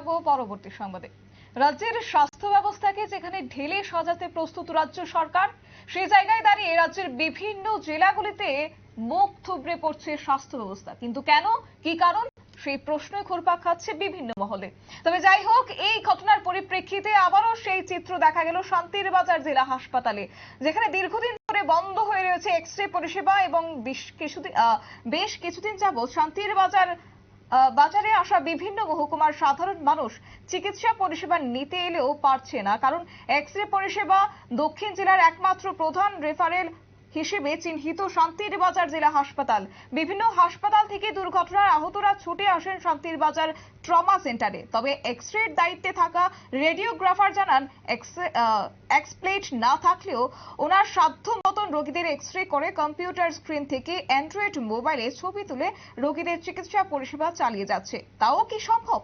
থাকব পরবর্তী সংবাদে। রাজ্যের স্বাস্থ্য ব্যবস্থাকে যেখানে ঢেলে সাজাতে প্রস্তুত রাজ্য সরকার সেই জায়গায় দাঁড়িয়ে রাজ্যের বিভিন্ন জেলাগুলিতে মুখ থুবড়ে পড়ছে স্বাস্থ্য ব্যবস্থা। কিন্তু কেন? কি কারণ? সেই প্রশ্নই ঘুরপাক খাচ্ছে বিভিন্ন মহলে। তবে যাই হোক, এই ঘটনার পরিপ্রেক্ষিতে আবারও সেই চিত্র দেখা গেল শান্তির বাজার জেলা হাসপাতালে, যেখানে দীর্ঘদিন ধরে বন্ধ হয়ে রয়েছে এক্স রে পরিষেবা এবং বেশ কিছুদিন বেশ কিছুদিন যাবৎ শান্তির বাজার বাজারে আসা বিভিন্ন মহকুমার সাধারণ মানুষ চিকিৎসা পরিষেবা নিতে এলেও পারছে না। কারণ এক্স রে পরিষেবা দক্ষিণ জেলার একমাত্র প্রধান রেফারেল হিসেবে চিহ্নিত শান্তির বাজার জেলা হাসপাতাল। বিভিন্ন হাসপাতাল থেকে দুর্ঘটনার আহতরা ছুটে আসেন শান্তির বাজার ট্রমা সেন্টারে। তবে এক্স রের দায়িত্বে থাকা রেডিওগ্রাফার জানান এক্স এক্সপ্লেট না থাকলেও ওনার সাধ্য রোগীদের এক্স রে করে কম্পিউটার স্ক্রিন থেকে অ্যান্ড্রয়েড মোবাইলে ছবি তুলে রোগীদের চিকিৎসা পরিষেবা চালিয়ে যাচ্ছে। তাও কি সম্ভব?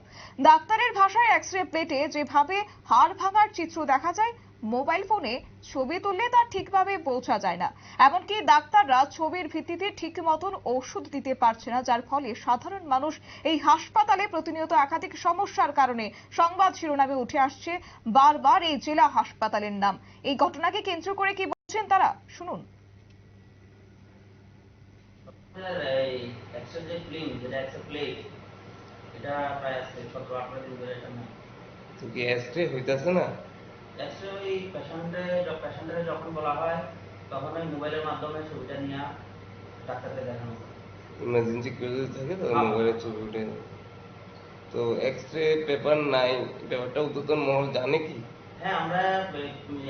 ডাক্তারের ভাষায় এক্স রে প্লেটে যেভাবে হাড় ভাঙার চিত্র দেখা যায় মোবাইল ফোনে ছবি তুললে তা ঠিকভাবে পৌঁছা যায় না। এমনকি ডাক্তাররা ছবির ভিত্তিতে ঠিক মতন ওষুধ দিতে পারছে না, যার ফলে সাধারণ মানুষ এই হাসপাতালে প্রতিনিয়ত একাধিক সমস্যার কারণে সংবাদ শিরোনামে উঠে আসছে বারবার এই জেলা হাসপাতালের নাম। এই ঘটনাকে কেন্দ্র করে কি বলছেন তারা? শুনুন। হইতাছে না? যখন বলা হয় তখন ওই মোবাইলের মাধ্যমে ছবিটা নিয়ে ডাক্তারকে দেখানো ইমার্জেন্সি কেউ যদি থাকে তো হ্যাঁ। মোবাইলে ছবি উঠে। তো এক্সরে পেপার নাই ব্যাপারটা উদ্যতন মহল জানে কি? হ্যাঁ আমরা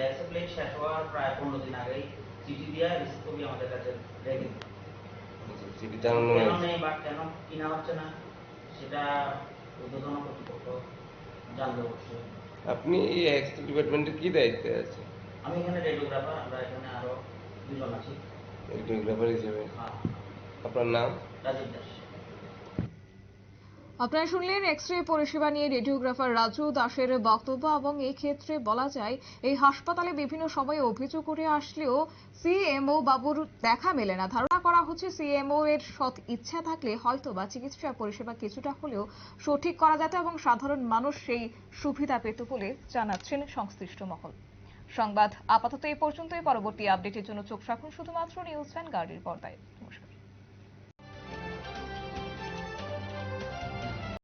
এক্সেল শেষ হওয়ার প্রায় পনেরো দিন আগেই চিঠি দিয়ে রিসিভ কপি আমাদের কাছে রেখে দিই। চিঠি টানানো কেন নেই বা কেন কিনা হচ্ছে না সেটা ঊর্ধ্বতন কর্তৃপক্ষ জানবে অবশ্যই। আপনি এই এক্সরে ডিপার্টমেন্টে কি দায়িত্বে আছে আমি এখানে রেডিওগ্রাফার আমরা এখানে আরও দুজন আছি। রেডিওগ্রাফার হিসেবে। হ্যাঁ, আপনার নাম? রাজীব দাস। আপনারা শুনলেন এক্স রে পরিষেবা নিয়ে রেডিওগ্রাফার রাজু দাসের বক্তব্য এবং এই ক্ষেত্রে বলা যায়, এই হাসপাতালে বিভিন্ন সময়ে অভিযোগ করে আসলেও সিএমও বাবুর দেখা মেলে না। ধারণা করা হচ্ছে সিএমও এর সৎ ইচ্ছা থাকলে হয়তো বা চিকিৎসা পরিষেবা কিছুটা হলেও সঠিক করা যেত এবং সাধারণ মানুষ সেই সুবিধা পেত বলে জানাচ্ছেন সংশ্লিষ্ট মহল। সংবাদ আপাতত এই পর্যন্তই। পরবর্তী আপডেটের জন্য চোখ রাখুন শুধুমাত্র নিউজ ভ্যান গার্ডের পর্দায়।